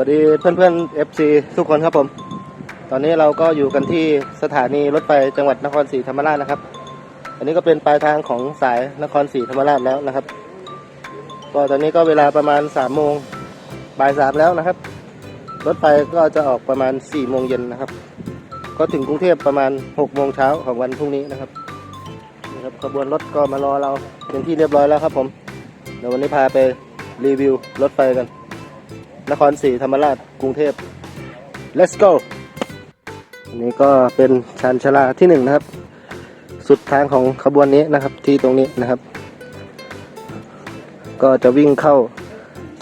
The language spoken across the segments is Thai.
วัสดีเพื่อนเพื่อนๆ FC ทุกคนครับผม ตอนนี้เราก็อยู่กันที่สถานีรถไฟจังหวัดนครศรีธรรมราชนะครับ อันนี้ก็เป็นปลายทางของสายนครศรีธรรมราชแล้วนะครับ ก็ตอนนี้ก็เวลาประมาณ3ามโมงบ่ายสามแล้วนะครับ รถไฟก็จะออกประมาณ4ี่โมงเย็นนะครับ ก็ถึงกรุงเทพประมาณ6กโมงเช้าของวันพรุ่งนี้นะครับนะครับขบวนรถก็มารอเราเป็นที่เรียบร้อยแล้วครับผมเดี๋ยววันนี้พาไปรีวิวรถไฟกัน นครศรีธรรมราชกรุงเทพ let's go อันนี้ก็เป็นชานชลาที่หนึ่งนะครับ สุดทางของขบวนนี้นะครับที่ตรงนี้นะครับ ก็จะวิ่งเข้า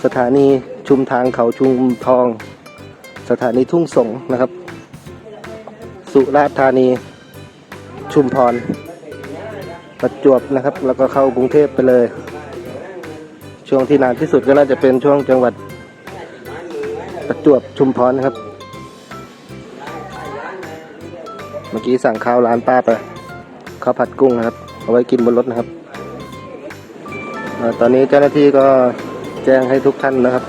สถานีชุมทางเขาชุมทอง สถานีทุ่งสงนะครับ สุราษฎร์ธานีชุมพรประจวบนะครับ แล้วก็เข้ากรุงเทพไปเลย ช่วงที่นานที่สุดก็น่าจะเป็นช่วงจังหวัด ประจวบชุมพรนะครับ เมื่อกี้สั่งข้าวร้านป้าไปข้าวผัดกุ้งนะครับ เอาไว้กินบนรถนะครับอตอนนี้เจ้าหน้าที่ก็แจ้งให้ทุกท่านนะครับ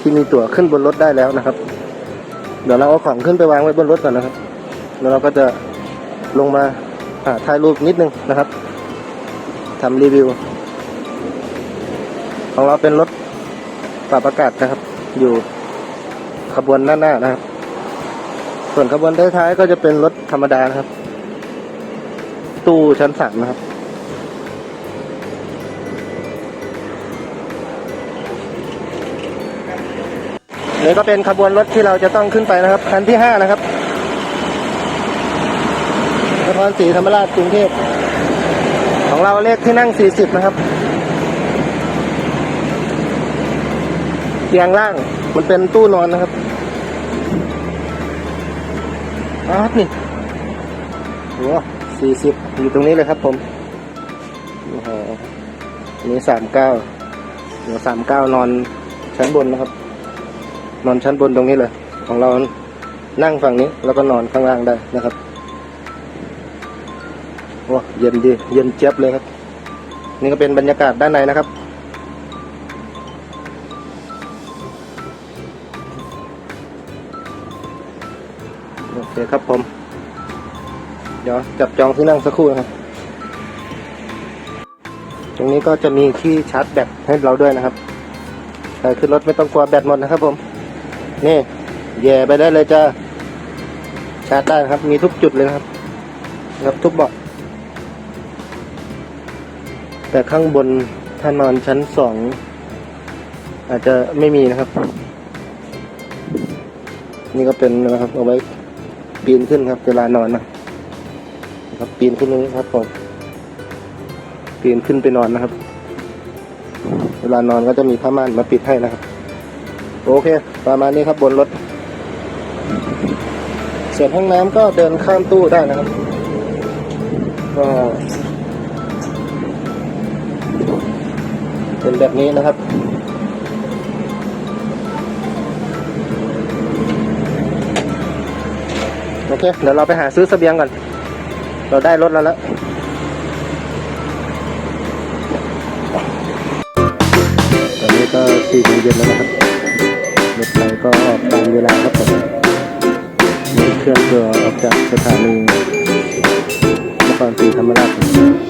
ที่มีตั๋วขึ้นบนรถได้แล้วนะครับ เดี๋ยวเราเอาของขึ้นไปวางไว้บนรถก่อนนะครับ แล้วเราก็จะลงมาอ่าถ่ายรูปนิดนึงนะครับทำรีวิว ของเราเป็นรถปรับอากาศนะครับ อยู่ ขบวนหน้าๆนะครับ ส่วนขบวนท้ายๆก็จะเป็นรถธรรมดานะครับ ตู้ชั้นสามนะครับนี่ก็เป็นขบวนรถที่เราจะต้องขึ้นไปนะครับคันที่ห้านะครับนครศรีธรรมราชกรุงเทพของเราเลขที่นั่งสี่สิบนะครับ ตียงล่าง มันเป็นตู้นอนนะครับอารับนี่โอ้สี่สิบอยู่ตรงนี้เลยครับผมโอ้โหนนี้สามเก้าเดี๋ยวสามเก้านอนชั้นบนนะครับ นอนชั้นบนตรงนี้เลย ของเรานั่งฝั่งนี้ แล้วก็นอนข้างล่างได้นะครับโอ้เย็นดี เย็นเจี๊ยบเลยครับ นี่ก็เป็นบรรยากาศด้านในนะครับ โอเคครับผม เดี๋ยวจับจองที่นั่งสักครู่นะครับ ตรงนี้ก็จะมีที่ชาร์จแบตให้เราด้วยนะครับใครขึ้นรถไม่ต้องกลัวแบตหมดนะครับผม นี่แย่ไปได้เลยจะชาร์จได้ครับ มีทุกจุดเลยครับครับทุกเบาะแต่ข้างบนถ้านอนชั้นสองอาจจะไม่มีนะครับ นี่ก็เป็นนะครับเอาไว้ ปีนขึ้นครับ เวลานอนนะครับ ปีนขึ้นตรงนี้ครับผมปีนขึ้นไปนอนนะครับ เวลานอนก็จะมีผ้าม่านมาปิดให้นะครับ โอเค ประมาณนี้ครับบนรถ ส่วนห้องน้ำก็เดินข้ามตู้ได้นะครับ ก็เป็นแบบนี้นะครับ เคเดี๋ยวเราไปหาซื้อสเสบียงก่อน เราได้รถแล้วแล้วตอนนี้ก็สี่โมงเย็นแล้วนะครับรถไฟก็ออกตามเวลาครับผมมีเครื่องเรือออกจากสถานีนครศรีธรรมราช